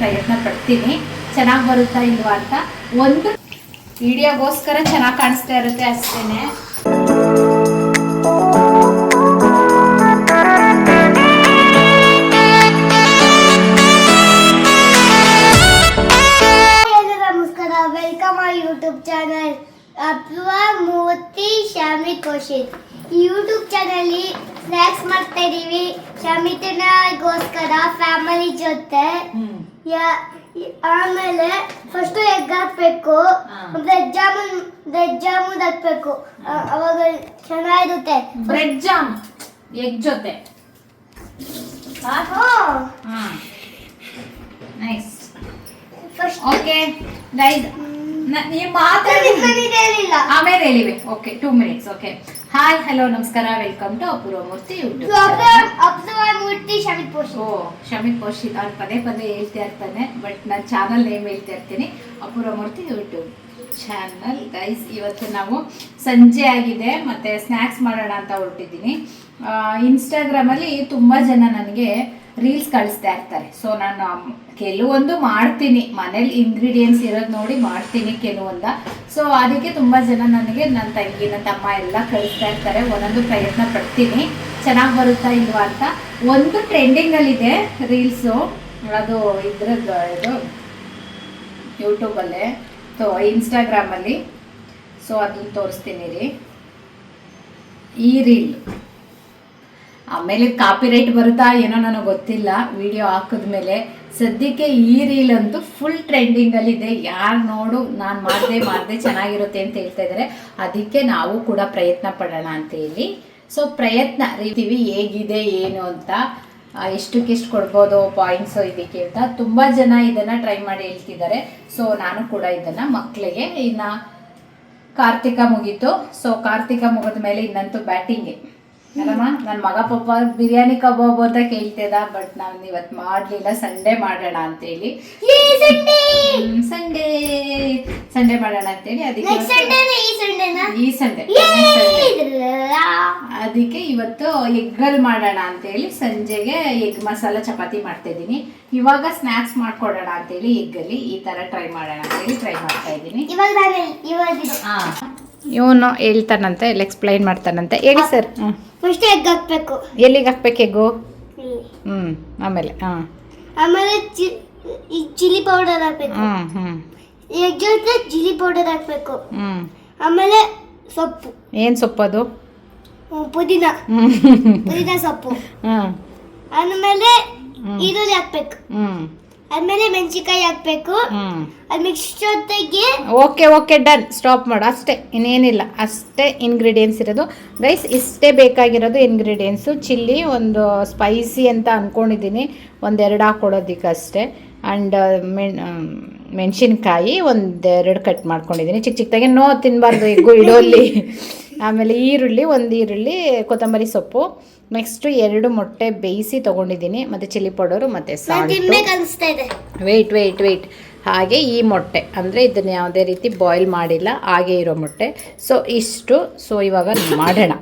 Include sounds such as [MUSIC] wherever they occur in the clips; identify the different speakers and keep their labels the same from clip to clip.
Speaker 1: ಪ್ರಯತ್ನ ಪಡ್ತೀನಿ. ಚೆನ್ನಾಗಿ ಬರುತ್ತಾ ಇಲ್ವಾ ಅಂತ. ಒಂದು ವಿಡಿಯೋಗೋಸ್ಕರ ಚೆನ್ನಾಗಿ ಕಾಣಿಸ್ತಾ ಇರುತ್ತೆ ಅಷ್ಟೇನೆ.
Speaker 2: ನಮಸ್ಕಾರ. Welcome my YouTube channel Apoorva Murthy Shami Koshith YouTube ಚಾನಲ್ಲಿ snacks ಮಾಡ್ತಾ ಇದೀವಿ. ಶಮಿತನಗೋಸ್ಕರ ಫ್ಯಾಮಿಲಿ ಜೊತೆ. ಆಮೇಲೆ ಫಸ್ಟ್ ಎಗ್ ಹಾಕ್ಬೇಕು. ಬ್ರೆಡ್ ಜಾಮೂನ್ ಬ್ರೆಡ್ ಜಾಮೂನ್ ಹಾಕ್ಬೇಕು. ಅವಾಗ ಚೆನ್ನಾಗಿರುತ್ತೆ.
Speaker 1: ಬ್ರೆಡ್ ಜಾಮ್ ಎಗ್ ಜೊತೆ. ನೈಸ್
Speaker 2: ಫಸ್ಟ್
Speaker 1: ಓಕೆ ಗೈಸ್ ನೀವು ಮಾತಾಡಿ.
Speaker 2: ಹೇಳಿಲ್ಲ.
Speaker 1: ಆಮೇಲೆ ಹೇಳಿವೆ. Okay two minutes okay hi hello ನಮಸ್ಕಾರ welcome to Apoorva Murthy YouTube
Speaker 2: Apoorva Murthy Shamith ಪೋಷಿ
Speaker 1: ಓ ಶಮಿತ್ ಪೋಷಿತ್. ಅವ್ರು ಪದೇ ಪದೇ ಹೇಳ್ತಾ ಇರ್ತಾನೆ ಬಟ್ ನಾನು ಚಾನಲ್ ನೇಮ್ ಹೇಳ್ತಾ ಇರ್ತೀನಿ. Apoorva Murthy YouTube channel guys ಇವತ್ತು ನಾವು ಸಂಜೆ ಆಗಿದೆ ಮತ್ತೆ ಸ್ನ್ಯಾಕ್ಸ್ ಮಾಡೋಣ ಅಂತ ಹೊರಟಿದ್ದೀನಿ. ಇನ್ಸ್ಟಾಗ್ರಾಮಲ್ಲಿ ತುಂಬ ಜನ ನನಗೆ ರೀಲ್ಸ್ ಕಳಿಸ್ತಾ ಇರ್ತಾರೆ. ಸೊ ನಾನು ಕೆಲವೊಂದು ಮಾಡ್ತೀನಿ. ಮನೇಲಿ ಇಂಗ್ರೀಡಿಯೆಂಟ್ಸ್ ಇರೋದು ನೋಡಿ ಮಾಡ್ತೀನಿ ಕೆಲವೊಂದ. ಸೊ ಅದಕ್ಕೆ ತುಂಬ ಜನ ನನಗೆ ನನ್ನ ತಂಗಿ ನನ್ನ ತಮ್ಮ ಎಲ್ಲ ಕಳಿಸ್ತಾ ಇರ್ತಾರೆ. ಒಂದೊಂದು ಪ್ರಯತ್ನ ಪಡ್ತೀನಿ. ಚೆನ್ನಾಗಿ ಬರುತ್ತಾ ಇಲ್ವಾ ಅಂತ. ಒಂದು ಟ್ರೆಂಡಿಂಗಲ್ಲಿದೆ ರೀಲ್ಸು. ಅದು ಇದ್ರದ್ದು ಇದು ಯೂಟ್ಯೂಬಲ್ಲೇ ಸೊ ಇನ್ಸ್ಟಾಗ್ರಾಮಲ್ಲಿ ಸೊ ಅದನ್ನು ತೋರಿಸ್ತೀನಿ ರೀ. ಈ ರೀಲ್. ಆಮೇಲೆ ಕಾಪಿ ರೈಟ್ ಬರುತ್ತಾ ಏನೋ ನನಗೆ ಗೊತ್ತಿಲ್ಲ. ವಿಡಿಯೋ ಹಾಕಿದ್ಮೇಲೆ ಸದ್ಯಕ್ಕೆ ಈ ರೀಲ್ ಅಂತೂ ಫುಲ್ ಟ್ರೆಂಡಿಂಗಲ್ಲಿದೆ ಯಾರು ನೋಡು, ನಾನು ಮಾಡಿದೆ ಮಾಡಿದೆ ಚೆನ್ನಾಗಿರುತ್ತೆ ಅಂತ ಹೇಳ್ತಾ ಇದ್ದಾರೆ ಅದಕ್ಕೆ ನಾವು ಕೂಡ ಪ್ರಯತ್ನ ಪಡೋಣ ಅಂತ ಹೇಳಿ. ಸೊ ಪ್ರಯತ್ನ ರೀತೀವಿ ಹೇಗಿದೆ, ಏನು ಅಂತ ಎಷ್ಟಕ್ಕೆ ಎಷ್ಟಕ್ಕೆಷ್ಟು ಕೊಡ್ಬೋದು ಪಾಯಿಂಟ್ಸು ಇದಕ್ಕೆ ಅಂತ ತುಂಬ ಜನ ಇದನ್ನು ಟ್ರೈ ಮಾಡಿ ಹೇಳ್ತಿದ್ದಾರೆ ಸೊ ನಾನು ಕೂಡ ಇದನ್ನು ಮಕ್ಕಳಿಗೆ ಇನ್ನು ಕಾರ್ತಿಕ ಮುಗೀತು. ಸೊ ಕಾರ್ತಿಕ ಮುಗಿದ ಮೇಲೆ ಇನ್ನಂತೂ ಬ್ಯಾಟಿಂಗೆ ಅಲ್ಲಮ್ಮ ನನ್ನ ಮಗ ಪಾಪ ಬಿರಿಯಾನಿ ಕಬಾಬ್ ಅಂತ ಕೇಳ್ತಿದ್ದ ಬಟ್ ನಾನು ಇವತ್ತು ಮಾಡ್ಲಿಲ್ಲ ಸಂಡೇ ಮಾಡೋಣ ಅಂತೇಳಿ. ಸಂಡೇ ಸಂಡೇ ಮಾಡೋಣ ಅಂತೇಳಿ ಅದಕ್ಕೆ
Speaker 2: ಈ
Speaker 1: ಸಂಡೇ ಅದಕ್ಕೆ ಇವತ್ತು ಎಗ್ಗಲ್ ಮಾಡೋಣ ಅಂತೇಳಿ ಸಂಜೆಗೆ ಎಗ್ ಮಸಾಲ ಚಪಾತಿ ಮಾಡ್ತಾ ಇದ್ದೀನಿ ಇವಾಗ ಸ್ನಾಕ್ಸ್ ಮಾಡ್ಕೊಡೋಣ ಅಂತೇಳಿ ಎಗ್ಗಲ್ಲಿ ಈ ತರ ಟ್ರೈ ಮಾಡೋಣ ಅಂತೇಳಿ ಟ್ರೈ ಮಾಡ್ತಾ ಇದ್ದೀನಿ.
Speaker 2: ಇವಾಗ
Speaker 1: ಇವನು ಹೇಳ್ತಾನಂತೆ ಎಲ್ಲ ಎಕ್ಸ್ಪ್ಲೈನ್ ಮಾಡ್ತಾನಂತೆ. ಹೇಳಿ ಸರ್ ಹ್ಞೂ
Speaker 2: ಫಸ್ಟ್ ಎಗ್ ಹಾಕ್ಬೇಕು.
Speaker 1: ಎಲ್ಲಿಗೆ ಹಾಕ್ಬೇಕು ಎಗ್ಗು
Speaker 2: ಇಲ್ಲಿ.
Speaker 1: ಹ್ಞೂ ಆಮೇಲೆ ಹಾಂ.
Speaker 2: ಆಮೇಲೆ ಚಿ- ಈ ಚಿಲ್ಲಿ ಪೌಡರ್ ಹಾಕ್ಬೇಕು.
Speaker 1: ಹ್ಞೂ ಹ್ಞೂ
Speaker 2: ಎಗ್ ಜೊತೆ ಚಿಲ್ಲಿ ಪೌಡರ್ ಹಾಕ್ಬೇಕು.
Speaker 1: ಹ್ಞೂ
Speaker 2: ಆಮೇಲೆ ಸೊಪ್ಪು.
Speaker 1: ಏನು ಸೊಪ್ಪು
Speaker 2: ಅದು? ಪುದೀನ.
Speaker 1: ಹ್ಞೂ
Speaker 2: ಪುದೀನ ಸೊಪ್ಪು.
Speaker 1: ಹ್ಞೂ
Speaker 2: ಆಮೇಲೆ. ಈರುಳ್ಳಿ ಹಾಕ್ಬೇಕು.
Speaker 1: ಹ್ಞೂ
Speaker 2: ಆಮೇಲೆ ಮೆಣಸಿನ್ಕಾಯಿ ಹಾಕ್ಬೇಕು. ಅದು ಮಿಕ್ಸ್ ಜೊತೆಗೆ
Speaker 1: ಓಕೆ ಓಕೆ ಡನ್ ಸ್ಟಾಪ್ ಮಾಡು. ಅಷ್ಟೇ. ಇನ್ನೇನಿಲ್ಲ. ಅಷ್ಟೇ ಇಂಗ್ರೀಡಿಯೆಂಟ್ಸ್ ಇರೋದು. ರೈಸ್ ಇಷ್ಟೇ ಬೇಕಾಗಿರೋದು ಇಂಗ್ರೀಡಿಯೆಂಟ್ಸು ಚಿಲ್ಲಿ ಒಂದು ಸ್ಪೈಸಿ ಅಂತ ಅಂದ್ಕೊಂಡಿದ್ದೀನಿ ಒಂದೆರಡು ಹಾಕ್ಕೊಡೋದಕ್ಕೆ ಅಷ್ಟೇ ಆ್ಯಂಡ್ ಮೆಣ್ ಮೆಣಸಿನ್ಕಾಯಿ ಒಂದೆರಡು ಕಟ್ ಮಾಡ್ಕೊಂಡಿದ್ದೀನಿ. ಚಿಕ್ಕ ಚಿಕ್ಕದಾಗೆ ನೋ ತಿನ್ನಬಾರ್ದು ಎಗ್ಗು ಇಡೋಲ್ಲಿ [LAUGHS] ಆಮೇಲೆ ಈರುಳ್ಳಿ ಒಂದು ಈರುಳ್ಳಿ ಕೊತ್ತಂಬರಿ ಸೊಪ್ಪು. ನೆಕ್ಸ್ಟು ಎರಡು ಮೊಟ್ಟೆ ಬೇಯಿಸಿ ತಗೊಂಡಿದ್ದೀನಿ. ಮತ್ತು ಚಿಲ್ಲಿ ಪೌಡರು ಮತ್ತು ಸಾಲ್ಟು ವೆಯ್ಟ್ ವೆಯ್ಟ್ ವೆಯ್ಟ್ ಹಾಗೆ ಈ ಮೊಟ್ಟೆ ಅಂದರೆ ಇದನ್ನು ಯಾವುದೇ ರೀತಿ ಬಾಯ್ಲ್ ಮಾಡಿಲ್ಲ ಹಾಗೆ ಇರೋ ಮೊಟ್ಟೆ. ಸೊ ಇಷ್ಟು. ಸೊ ಇವಾಗ ಮಾಡೋಣ.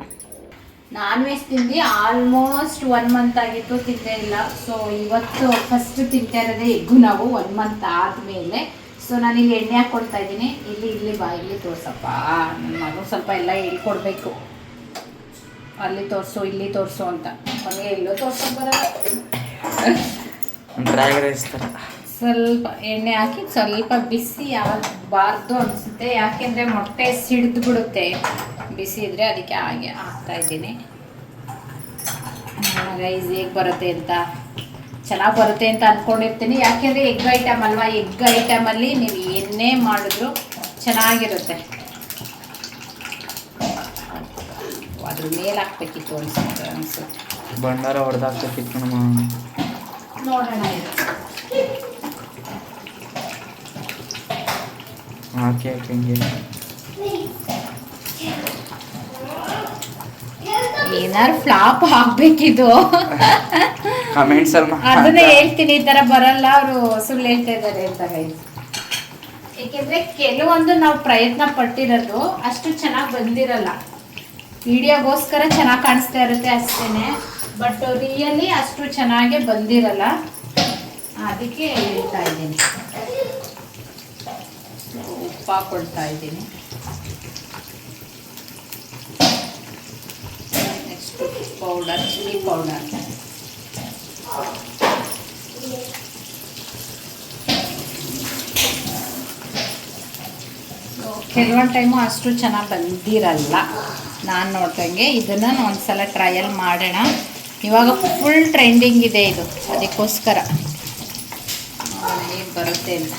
Speaker 1: ನಾನ್ ವೆಜ್ ತಿಂದು ಆಲ್ಮೋಸ್ಟ್ ಒನ್ ಮಂತ್ ಆಗಿತ್ತು ತಿಂದೇ ಇಲ್ಲ. ಸೊ ಇವತ್ತು ಫಸ್ಟ್ ತಿಂತಾ ಇರೋದೇ ಎಗ್ಗು ನಾವು ಒನ್ ಮಂತ್ ಆದಮೇಲೆ. ಸೊ ನಾನು ಇಲ್ಲಿ ಎಣ್ಣೆ ಹಾಕೊಳ್ತಾ ಇದ್ದೀನಿ. ಇಲ್ಲಿ ಇಲ್ಲಿ ಬಾ ಇಲ್ಲಿ ತೋರ್ಸಪ್ಪ. ನನ್ನ ಮಗು ಸ್ವಲ್ಪ ಎಲ್ಲ ಹೇಳ್ಕೊಡ್ಬೇಕು. ಅಲ್ಲಿ ತೋರಿಸು ಇಲ್ಲಿ ತೋರಿಸು ಅಂತ. ಕೊನೆಗೆ ಎಲ್ಲೋ ತೋರ್ಸೋಕೆ ಬರಲ್ಲ.
Speaker 3: ಡ್ರ್ಯಾಗ್ ರೈಸ್ ಥರ
Speaker 1: ಸ್ವಲ್ಪ ಎಣ್ಣೆ ಹಾಕಿ ಸ್ವಲ್ಪ ಬಿಸಿ ಆಗಬಾರ್ದು ಅನಿಸುತ್ತೆ. ಯಾಕೆಂದರೆ ಮೊಟ್ಟೆ ಸಿಡಿದು ಬಿಡುತ್ತೆ. ಬಿಸಿ ಇದ್ದರೆ ಅದಕ್ಕೆ ಹಾಗೆ ಹಾಕ್ತಾ ಇದ್ದೀನಿ. ರೈಸ್ ಹೇಗೆ ಬರುತ್ತೆ ಅಂತ. ಚೆನ್ನಾಗಿ ಬರುತ್ತೆ ಅಂತ ಅಂದ್ಕೊಂಡಿರ್ತೀನಿ ಯಾಕೆಂದರೆ ಎಗ್ ಐಟಮ್ ಅಲ್ವಾ? ಎಗ್ ಐಟಮಲ್ಲಿ ನೀವು ಏನೇ ಮಾಡಿದ್ರು ಚೆನ್ನಾಗಿರುತ್ತೆ. ಅದ್ರ ಮೇಲೆ ಹಾಕ್ಬೇಕಿತ್ತು ಅನ್ಸುತ್ತೆ ಅನಿಸುತ್ತೆ.
Speaker 3: ಬಂಡಾರ ಹೊಡೆದಾಕ್ಬೇಕಿತ್ತು ನಮ್ಮ
Speaker 1: ನೋಡೋಣ
Speaker 3: ಹಾಕಿ ಹಾಕಿ
Speaker 1: ಏನಾರು ಫ್ಲಾಪ್ ಹಾಕ್ಬೇಕಿದು
Speaker 3: ಕಮೆಂಟ್ಸ್ ಅಲ್ಲಿ
Speaker 1: ಅದನ್ನೇ ಹೇಳ್ತೀನಿ ಈ ತರ ಬರಲ್ಲ ಅವರು ಸುಳ್ಳು ಹೇಳ್ತಾ ಇದ್ದಾರೆ ಅಂತ ಹೇಳಿ ಏಕೆಂದ್ರೆ ಕೆಲವೊಂದು ನಾವು ಪ್ರಯತ್ನ ಪಟ್ಟಿರೋದು ಅಷ್ಟು ಚೆನ್ನಾಗಿ ಬಂದಿರಲ್ಲ. ವಿಡಿಯೋಗೋಸ್ಕರ ಚೆನ್ನಾಗಿ ಕಾಣಿಸ್ತಾ ಇರುತ್ತೆ ಅಷ್ಟೇ ಬಟ್ ರಿಯಲಿ ಅಷ್ಟು ಚೆನ್ನಾಗಿ ಬಂದಿರಲ್ಲ. ಅದಕ್ಕೆ ಹೇಳ್ತಾ ಇದ್ದೀನಿ. ಉಪ್ಪು ಹಾಕೊಳ್ತಾ ಇದ್ದೀನಿ. ನೆಕ್ಸ್ಟ್ ಪೌಡರ್ ಚಿಲ್ಲಿ ಪೌಡರ್ ಕೆಲವೊಂದು ಟೈಮು ಅಷ್ಟು ಚೆನ್ನಾಗಿ ಬಂದಿರಲ್ಲ. ನಾನು ನೋಡ್ದಂಗೆ. ಇದನ್ನು ಒಂದ್ಸಲ ಟ್ರಯಲ್ ಮಾಡೋಣ. ಇವಾಗ ಫುಲ್ ಟ್ರೆಂಡಿಂಗ್ ಇದೆ ಇದು. ಅದಕ್ಕೋಸ್ಕರ. ಬರುತ್ತೆ ಅಂತ.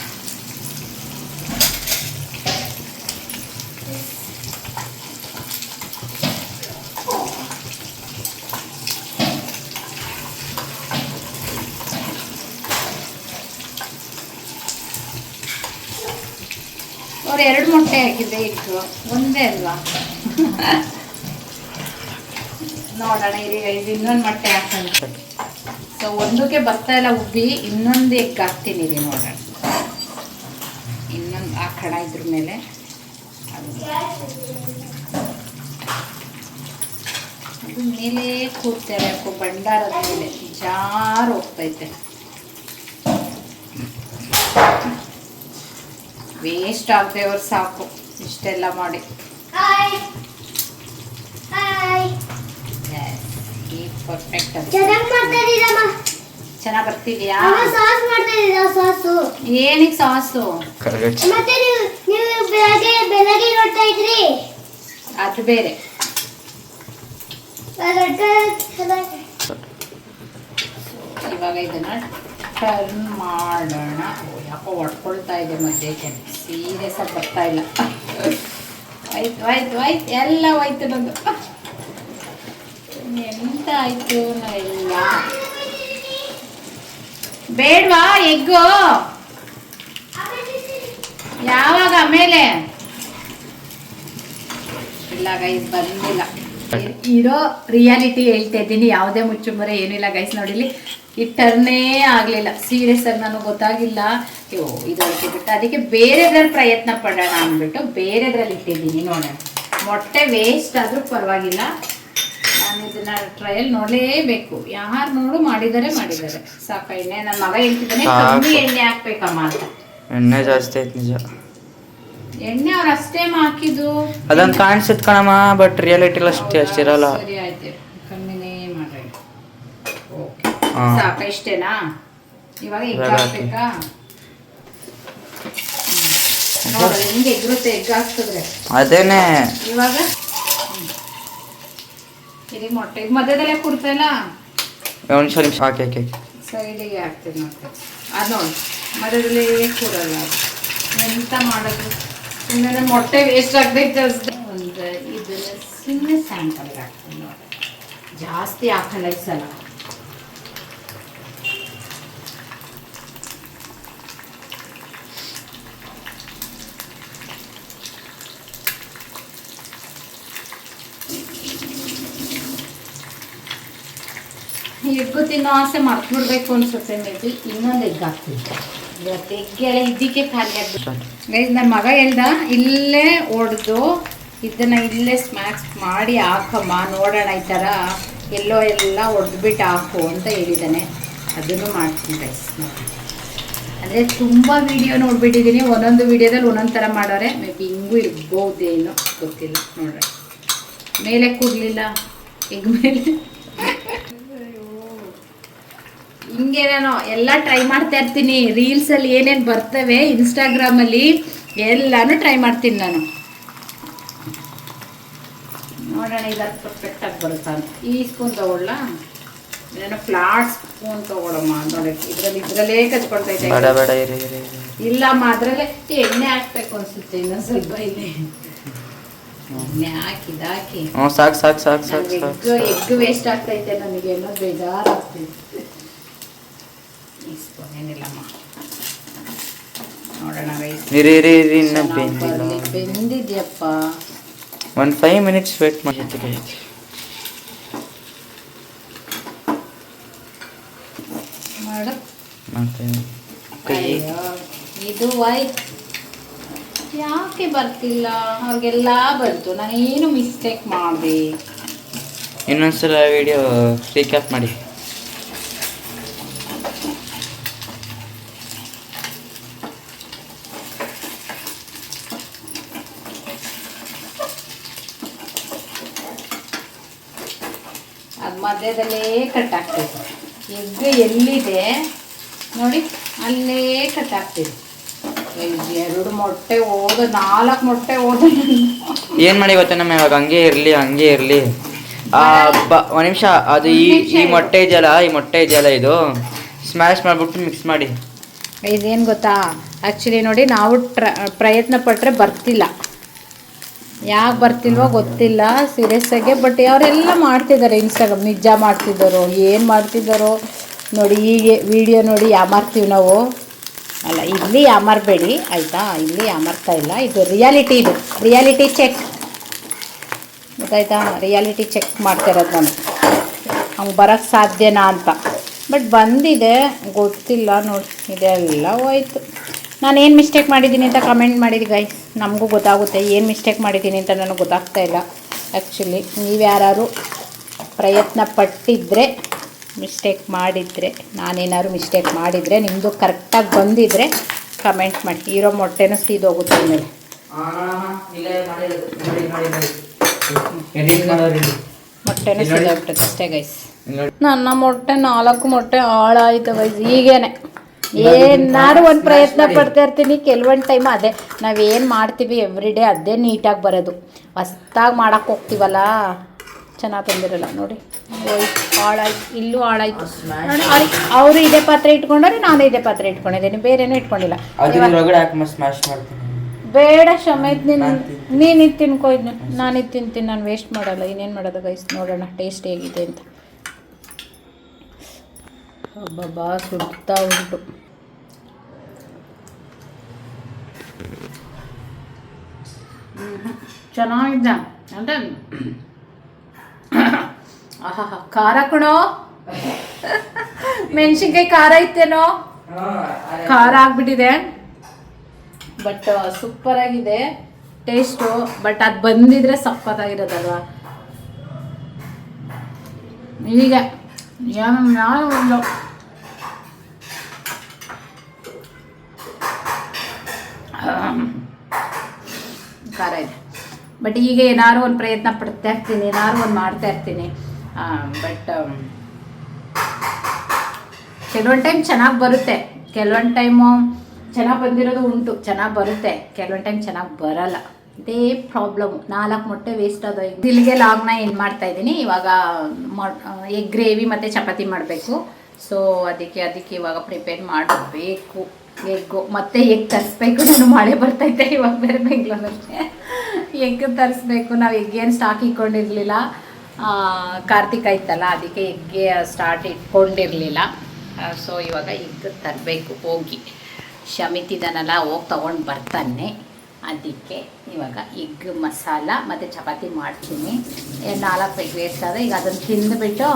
Speaker 1: ಅವ್ರು ಎರಡು ಮೊಟ್ಟೆ ಆಗಿದೆ ಇಟ್ಟು ಒಂದೇ ಅಲ್ವಾ? [LAUGHS] ನೋಡೋಣ, ಇರಿ ಇನ್ನೊಂದು ಮೊಟ್ಟೆ ಹಾಕೋಣ ಸೊ ಒಂದಕ್ಕೆ ಬರ್ತಾ ಇಲ್ಲ ಉಬ್ಬಿ ಇನ್ನೊಂದು ಎಗ್ ಹಾಕ್ತೀನಿ ನೋಡೋಣ. ಇನ್ನೊಂದು ಹಾಕೋಣ ಇದ್ರ ಮೇಲೆ. ಅದು ಮೇಲೆ ಕೂರ್ತಾರೆ ಯಾಕೋ ಭಂಡಾರದ ಮೇಲೆ. ಜಾರು ಹೋಗ್ತೈತೆ. ವೇಸ್ಟ್ ಆಗದೆ ಅವ್ರು ಸಾಕು. ಇಷ್ಟೆಲ್ಲ ಮಾಡಿ
Speaker 2: ಹಾಯ್ ಹಾಯ್
Speaker 1: ಈ ಪರ್ಫೆಕ್ಟ್
Speaker 2: ಚೆನ್ನಾಗಿ ಮಾಡ್ತಾ ಇದ್ದೀರಮ್ಮ
Speaker 1: ಚೆನ್ನಾಗಿ ಬರ್ತಿದ್ಯಾ?
Speaker 2: ಸಾಸ್ ಮಾಡ್ತಾ ಇದ್ದೀರಾ ಸಾಸು?
Speaker 1: ಏನಕ್ಕೆ ಸಾಸು?
Speaker 2: ಮತ್ತೆ ನೀವು ನೀವು ಬೆಳಗ್ಗೆ ಬೆಳಗ್ಗೆ ನೋಡ್ತಾ ಇದ್ರಿ?
Speaker 1: ಅದು ಬೇರೆ. ಇವಾಗ ಇದನ್ನ ಟರ್ನ್ ಮಾಡೋಣ. ಯಾಕೋ ಹೊಡ್ಕೊಳ್ತಾ ಇದೆ ಮಧ್ಯಕ್ಕೆ ಸೀರಿಯಸ್ ಆಗಿ ಬರ್ತಾ ಇಲ್ಲ. [LAUGHS] ಆಯ್ತು ಆಯ್ತು ಆಯ್ತು. ಎಲ್ಲ ಹೋಯ್ತು ನಂದು. ಎಂತ ಆಯ್ತು ಇಲ್ಲ ಬೇಡ್ವಾ, ಎಗ್ಗು. ಯಾವಾಗ ಆಮೇಲೆ? ಇಲ್ಲ ಗೈಸ್ ಬಂದಿಲ್ಲ. ಇರೋ ರಿಯಾಲಿಟಿ ಹೇಳ್ತಾ ಇದ್ದೀನಿ, ಯಾವುದೇ ಮುಚ್ಚುಮರೆ ಏನಿಲ್ಲ ಗೈಸ್ ನೋಡಿಲಿ ಈ ಟರ್ನೇ ಆಗಲಿಲ್ಲ. ಸೀರಿಯಸ್ ಆಗಿ ನನಗೆ ಗೊತ್ತಾಗಿಲ್ಲ. ಅಯ್ಯೋ, ಇದು ಬಿಟ್ಟು, ಅದಕ್ಕೆ ಬೇರೆದ್ರಲ್ಲಿ ಪ್ರಯತ್ನ ಪಡೋಣ ಅಂದ್ಬಿಟ್ಟು ಬೇರೆದ್ರಲ್ಲಿ ಇಟ್ಟಿದ್ದೀನಿ ನೋಡೋಣ. ಮೊಟ್ಟೆ ವೇಸ್ಟ್ ಆದರೂ ಪರವಾಗಿಲ್ಲ. ನಾನು ಇದನ್ನ ಟ್ರಯಲ್ ನೋಡಲೇಬೇಕು. ಯಾರು ನೋಡು ಮಾಡಿದರೆ ಮಾಡಿದರೆ. ಸಾಕ ಎಣ್ಣೆ ನನ್ನ ಮಗ ಹೇಳ್ತಿದ್ದಾನೆ ಕಮ್ಮಿ ಎಣ್ಣೆ ಹಾಕ್ಬೇಕಮ್ಮ ಅಂತ.
Speaker 3: ಎಣ್ಣೆ ಜಾಸ್ತಿ ಐತೆ ನಿಜ.
Speaker 1: ಎಣ್ಣೆ ಅವ್ರು ಅಷ್ಟೇ ಹಾಕಿದ್ದು.
Speaker 3: ಅದೊಂದು ಕಾಣಿಸುತ್ತೆ ಕಣಮ್ಮ ಬಟ್ ರಿಯಾಲಿಟಿ ಅಷ್ಟೇ ಅಷ್ಟಿರಲ್ಲ
Speaker 1: ಸರಿ ಆಯ್ತು. ಕಮ್ಮಿನೇ ಮಾಡ್ರಿ. ಸಾಕ ಇಷ್ಟೇನಾ? ಇವಾಗ ಎಗ್ ಹಾಕ್ಬೇಕಾ? ನೋಡು ಹೆಂಗೆ ಎಗ್ರುತ್ತೆ ಎಗ್ ಹಾಕ್ತಿದ್ರೆ
Speaker 3: ಅದೇನೆ.
Speaker 1: ಇವಾಗ? ಇಲ್ಲಿ ಮೊಟ್ಟೆ. ಮಧ್ಯದಲ್ಲೇ ಕುಡ್ತಲ್ಲ?
Speaker 3: ಒಂದು ನಿಮಿಷ ನಿಮಿಷ. ಹಾಕಿ ಹಾಕಿ ಹಾಕಿ.
Speaker 1: ಸೈಡಿಗೆ ಹಾಕ್ತೀನಿ ಮತ್ತೆ. ಅದು ನೋಡಿ ಮಧ್ಯದಲ್ಲೇ ಕೂರಲ್ಲ ಎಂತ ಮಾಡೋದು? ಸುಮ್ಮನೆ ಮೊಟ್ಟೆ ವೇಸ್ಟ್ ಆಗದೆ ಒಂದು ಇದನ್ನ ಸುಮ್ಮನೆ ಸ್ಯಾಂಪಲ್ಗೆ ಹಾಕ್ತೀನಿ ನೋಡಿ. ಜಾಸ್ತಿ ಹಾಕಲ್ಲ ಈ ಸಲ ಎಗ್ಗು ತಿನ್ನೋ ಆಸೆ ಮರ್ತು ಬಿಡ್ಬೇಕು ಅನ್ಸುತ್ತೆ ಮೇ ಬಿ. ಇನ್ನೊಂದು ಎಗ್ ಹಾಕ್ತೀನಿ ಇವತ್ತು ಎಗ್ಗೆಲ್ಲ ಇದಕ್ಕೆ ಖಾಲಿ ಆಗ್ಬಿಟ್ಟು ನನ್ನ ಮಗ ಹೇಳ್ದ, ಇಲ್ಲೇ ಒಡೆದು ಇದನ್ನ ಇಲ್ಲೇ ಸ್ಮ್ಯಾಕ್ಸ್ ಮಾಡಿ ಹಾಕಮ್ಮ, ನೋಡೋಣ ಈ ಥರ ಎಲ್ಲೋ ಎಲ್ಲ ಒಡೆದ್ಬಿಟ್ಟು ಹಾಕು ಅಂತ ಹೇಳಿದ್ದಾನೆ ಅದನ್ನು ಮಾಡ್ತೀನಿ ಗೈಸ್ ಅಂದರೆ ತುಂಬ ವಿಡಿಯೋ ನೋಡ್ಬಿಟ್ಟಿದ್ದೀನಿ ಒಂದೊಂದು ವಿಡಿಯೋದಲ್ಲಿ ಒಂದೊಂದು ಥರ ಮಾಡೋರೆ. ಮೇಬಿ ಹಿಂಗೂ ಇರ್ಬೋದೇನೋ ಗೊತ್ತಿಲ್ಲ. ನೋಡ್ರಿ. ಮೇಲೆ ಕೂಡಲಿಲ್ಲ ಎಗ್ ಮೇಲೆ? ಹಿಂಗೆ ನಾನು ಎಲ್ಲ ಟ್ರೈ ಮಾಡ್ತಾ ಇರ್ತೀನಿ. ರೀಲ್ಸಲ್ಲಿ ಏನೇನು ಬರ್ತವೆ ಇನ್ಸ್ಟಾಗ್ರಾಮಲ್ಲಿ ಎಲ್ಲಾನು ಟ್ರೈ ಮಾಡ್ತೀನಿ ನಾನು. ನೋಡೋಣ ಇದಕ್ಕೆ ಪರ್ಫೆಕ್ಟಾಗಿ ಬರುತ್ತಾ ಅಂತ. ಈ ಸ್ಪೂನ್ ತಗೊಳ್ಳ? ಏನೋ ಫ್ಲಾಟ್ ಸ್ಪೂನ್ ತಗೊಳಮ್ಮ ನೋಡಿ. ಇದರಲ್ಲಿ ಇದ್ರಲ್ಲೇ ಕಚ್ಕೊಳ್ತಾ ಇದ್ದೆ.
Speaker 3: ಇರಿ.
Speaker 1: ಇಲ್ಲಮ್ಮ ಅದರಲ್ಲೇ ಎಣ್ಣೆ ಹಾಕ್ಬೇಕು ಅನ್ಸುತ್ತೆ ಇನ್ನೊಂದು ಸ್ವಲ್ಪ ಇಲ್ಲಿ. ಎಣ್ಣೆ ಹಾಕಿದ ಹಾಕಿ.
Speaker 3: ಸಾಕು ಸಾಕು ಸಾಕು ಸಾಕು
Speaker 1: ಎಗ್ ವೇಸ್ಟ್ ಆಗ್ತೈತೆ ನನಗೆ ಏನೋ ಬೇಜಾರಾಗ್ತೈತೆ ಸ್ಪೂನ್ ಏನಿಲ್ಲಮ್ಮ ನೋಡೋಣ ಬೆಂದಿದ್ಯಪ್ಪ
Speaker 3: ಒಂದು ಫೈವ್ ಮಿನಿಟ್ಸ್ ವೇಟ್ ಮಾಡಿ
Speaker 1: ಮಾಡು
Speaker 3: ಮತ್ತೆ ಕೈ
Speaker 1: ಇದು ಯಾಕೆ ಬರ್ತಿಲ್ಲ ಅವ್ರಿಗೆಲ್ಲ ಬಂತು ಏನು ಮಿಸ್ಟೇಕ್ ಮಾಡಿದೆ
Speaker 3: ಇನ್ನೊಂದ್ಸಲ ವಿಡಿಯೋ ರೀಕ್ಯಾಪ್ ಮಾಡಿ
Speaker 1: ಮಧ್ಯದಲ್ಲೇ ಕಟ್ ಎಗ್ ಎಲ್ಲಿದೆ? ನೋಡಿ ಅಲ್ಲೇ ಕಟ್ ಆಗ್ತಿದೆ. ಎರಡು ಮೊಟ್ಟೆ ಹೋದ ನಾಲ್ಕು ಮೊಟ್ಟೆ ಹೋದ.
Speaker 3: ಏನ್ ಮಾಡಿ ಗೊತ್ತೇನಮ್ಮ ಇವಾಗ? ಹಂಗೆ ಇರ್ಲಿ ಹಂಗೆ ಇರ್ಲಿ. ಒಂದ್ ನಿಮಿಷ ಅದು ಈ ಈ ಮೊಟ್ಟೆ ಇದೆಯಲ್ಲ ಈ ಮೊಟ್ಟೆ ಇದೆಯಲ್ಲ ಇದು. ಸ್ಮ್ಯಾಶ್ ಮಾಡ್ಬಿಟ್ಟು ಮಿಕ್ಸ್ ಮಾಡಿ.
Speaker 1: ಇದೇನು ಗೊತ್ತಾ? ಆ್ಯಕ್ಚುಲಿ ನೋಡಿ ನಾವು ಟ್ರ ಪ್ರಯತ್ನ ಪಟ್ಟರೆ ಬರ್ತಿಲ್ಲ. ಯಾಕೆ ಬರ್ತಿಲ್ವೋ ಗೊತ್ತಿಲ್ಲ ಸೀರಿಯಸ್ ಆಗಿ ಬಟ್ ಅವರೆಲ್ಲ ಮಾಡ್ತಿದ್ದಾರೆ ಇನ್ಸ್ಟಾಗ್ರಾಮ್ ನಿಜ ಮಾಡ್ತಿದ್ದಾರೋ, ಏನು ಮಾಡ್ತಿದ್ದಾರೋ, ನೋಡಿ ಹೀಗೆ ವಿಡಿಯೋ ನೋಡಿ ಯಾಮಾರ್ತೀವಿ ನಾವು. ಅಲ್ಲ, ಇಲ್ಲಿ ಯಾಮಾರಬೇಡಿ, ಆಯಿತಾ? ಇಲ್ಲಿ ಯಾಮಾರ್ತಾ ಇಲ್ಲ. ಇದು ರಿಯಾಲಿಟಿ ಇದು. ರಿಯಾಲಿಟಿ ಚೆಕ್ ಗೊತ್ತಾಯ್ತಾ? ರಿಯಾಲಿಟಿ ಚೆಕ್ ಮಾಡ್ತಿರೋದು ನಾನು. ಹಂಗೆ ಬರೋಕ್ಕೆ ಸಾಧ್ಯನಾ ಅಂತ. ಬಟ್ ಬಂದಿದೆ, ಗೊತ್ತಿಲ್ಲ, ನೋಡಿ. ಇದೆಲ್ಲ ಹೋಯ್ತು. ನಾನು ಏನು ಮಿಸ್ಟೇಕ್ ಮಾಡಿದ್ದೀನಿ ಅಂತ ಕಮೆಂಟ್ ಮಾಡಿದ್ದು ಗೈಸ್ ನಮಗೂ ಗೊತ್ತಾಗುತ್ತೆ. ಏನು ಮಿಸ್ಟೇಕ್ ಮಾಡಿದ್ದೀನಿ ಅಂತ ನನಗೆ ಗೊತ್ತಾಗ್ತಾ ಇಲ್ಲ ಆ್ಯಕ್ಚುಲಿ ನೀವು ಯಾರು ಪ್ರಯತ್ನ ಪಟ್ಟಿದ್ದರೆ ಮಿಸ್ಟೇಕ್ ಮಾಡಿದರೆ, ನಾನೇನಾದ್ರು ಮಿಸ್ಟೇಕ್ ಮಾಡಿದರೆ ನಿಮ್ಮದು ಕರೆಕ್ಟಾಗಿ ಬಂದಿದ್ದರೆ ಕಮೆಂಟ್ ಮಾಡಿ. ಇರೋ ಮೊಟ್ಟೆನೂ ಸೀದೋಗುತ್ತೆ ಆಮೇಲೆ. ಮೊಟ್ಟೆನೂ ಸೀದೋಗ್ಬಿಟ್ಟದೆ ಅಷ್ಟೇ ಗೈಸ್ ನನ್ನ ಮೊಟ್ಟೆ ನಾಲ್ಕು ಮೊಟ್ಟೆ ಹಾಳಾಯ್ತು ಗೈಸ್ ಈಗೇನೆ. ಏನಾದ್ರು ಒಂದು ಪ್ರಯತ್ನ ಪಡ್ತಾ ಇರ್ತೀನಿ ಕೆಲವೊಂದು ಟೈಮ್ ಅದೇ. ನಾವೇನು ಮಾಡ್ತೀವಿ ಎವ್ರಿ ಡೇ ಅದೇ ನೀಟಾಗಿ ಬರೋದು. ಹೊಸ್ದಾಗಿ ಮಾಡಕ್ಕೆ ಹೋಗ್ತೀವಲ್ಲ? ಚೆನ್ನಾಗಿ ಬಂದಿರಲ್ಲ ನೋಡಿ. ಹೋಯ್ತು ಹಾಳಾಯ್ತು. ಇಲ್ಲೂ ಹಾಳಾಯ್ತು. ನೋಡಿ ಅವರು ಇದೇ ಪಾತ್ರೆ ಇಟ್ಕೊಂಡ್ರೆ ನಾನು ಇದೇ ಪಾತ್ರೆ ಇಟ್ಕೊಂಡಿದ್ದೀನಿ. ಬೇರೆನೂ ಇಟ್ಕೊಂಡಿಲ್ಲ. ಬೇಡ ಶಮೇತ್ ನೀನು
Speaker 3: ನಾನ್.
Speaker 1: ನೀನು ಇದು ತಿನ್ಕೋ ಇದನ್ನ ನಾನು ಇದು ತಿಂತೀನಿ ನಾನು ವೇಸ್ಟ್ ಮಾಡಲ್ಲ. ಇನ್ನೇನು ಮಾಡೋದು ಗೈಸ್ ನೋಡೋಣ ಟೇಸ್ಟ್ ಹೇಗಿದೆ ಅಂತ. ಬಾ ಸುಡ್ತಾ ಉಂಟು. ಚೆನ್ನಾಗಿದೆ ಅಂದ್ರೆ ಆಹಾ ಖಾರ ಕಣೋ. ಮೆಣಸಿನ್ಕಾಯಿ ಖಾರ ಐತೇನೋ? ಖಾರ ಆಗ್ಬಿಟ್ಟಿದೆ. ಬಟ್ ಸೂಪರ್ ಆಗಿದೆ. ಟೇಸ್ಟು ಬಟ್ ಅದು ಬಂದಿದ್ರೆ ಸಕ್ಕತ್ತಾಗಿರೋದಲ್ವಾ ಈಗ ಯಾವ- ಒಂದು. ಖಾರ ಇದೆ. ಬಟ್ ಈಗ ಏನಾದ್ರು ಒಂದು ಪ್ರಯತ್ನ ಪಡ್ತಾ ಇರ್ತೀನಿ, ಏನಾದ್ರು ಒಂದು ಮಾಡ್ತಾ ಇರ್ತೀನಿ. ಬಟ್ ಕೆಲವೊಂದು ಟೈಮ್ ಚೆನ್ನಾಗಿ ಬರುತ್ತೆ. ಕೆಲವೊಂದು ಟೈಮು ಚೆನ್ನಾಗಿ ಬಂದಿರೋದು ಉಂಟು, ಚೆನ್ನಾಗಿ ಬರುತ್ತೆ. ಕೆಲವೊಂದು ಟೈಮ್ ಚೆನ್ನಾಗಿ ಬರಲ್ಲ. ಇದೇ ಪ್ರಾಬ್ಲಮ್ ನಾಲ್ಕು ಮೊಟ್ಟೆ ವೇಸ್ಟ್ ಅದು ದಿಲ್ಗೆ ಲಾಗ್ನ ಏನು ಮಾಡ್ತಾ ಇದ್ದೀನಿ, ಇವಾಗ ಎಗ್ ಗ್ರೇವಿ ಮತ್ತು ಚಪಾತಿ ಮಾಡಬೇಕು. ಸೊ ಅದಕ್ಕೆ ಅದಕ್ಕೆ ಇವಾಗ ಪ್ರಿಪೇರ್ ಮಾಡಬೇಕು. ಎಗ್ಗು. ಮತ್ತೆ ಎಗ್ ತರಿಸ್ಬೇಕು. ನಾನು ಮಳೆ ಬರ್ತೈತೆ ಇವಾಗ ಬೇರೆ ಬೆಂಗಳೂರಲ್ಲಿ. ಎಗ್ ತರಿಸ್ಬೇಕು. ನಾವು ಎಗ್ಗೇನು ಸ್ಟಾಕ್ ಇಟ್ಕೊಂಡಿರಲಿಲ್ಲ. ಕಾರ್ತಿಕ ಇತ್ತಲ್ಲ ಅದಕ್ಕೆ ಎಗ್ಗೆ ಸ್ಟಾರ್ಟ್ ಇಟ್ಕೊಂಡಿರಲಿಲ್ಲ. ಸೊ ಇವಾಗ ಎಗ್ ತರಬೇಕು. ಹೋಗಿ. ಶಮಿತ್ ಇದನ್ನೆಲ್ಲ ಹೋಗಿ ತೊಗೊಂಡು ಬರ್ತಾನೆ. ಅದಕ್ಕೆ ಇವಾಗ ಎಗ್ ಮಸಾಲ ಮತ್ತು ಚಪಾತಿ ಮಾಡ್ತೀನಿ. ನಾಲ್ಕು ಎಗ್ ವೇಸ್ಟ್ ಆದರೆ ಈಗ ಅದನ್ನು ತಿಂದುಬಿಟ್ಟು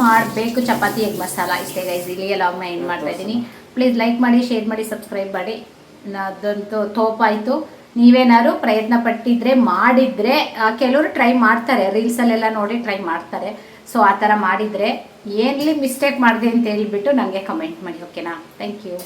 Speaker 1: ಮಾಡಬೇಕು. ಚಪಾತಿ, ಎಗ್ ಮಸಾಲ, ಇಷ್ಟೇ ಗೈಸ್ ಎಲ್ಲ ಲಾಗ್ನ ಏನು ಮಾಡ್ತಾ ಇದ್ದೀನಿ. ಪ್ಲೀಸ್ ಲೈಕ್ ಮಾಡಿ ಶೇರ್ ಮಾಡಿ ಸಬ್ಸ್ಕ್ರೈಬ್ ಮಾಡಿ. ಅದಂತೂ ತೋಪಾಯಿತು. ನೀವೇನಾದ್ರು ಪ್ರಯತ್ನ ಪಟ್ಟಿದ್ರೆ, ಮಾಡಿದರೆ ಕೆಲವರು ಟ್ರೈ ಮಾಡ್ತಾರೆ. ರೀಲ್ಸಲ್ಲೆಲ್ಲ ನೋಡಿ ಟ್ರೈ ಮಾಡ್ತಾರೆ. ಸೊ ಆ ಥರ ಮಾಡಿದರೆ ಏನ್ಲಿ ಮಿಸ್ಟೇಕ್ ಮಾಡಿದೆ ಅಂತ ಹೇಳ್ಬಿಟ್ಟು ನನಗೆ ಕಮೆಂಟ್ ಮಾಡಿ ಓಕೆನಾ ಥ್ಯಾಂಕ್ ಯು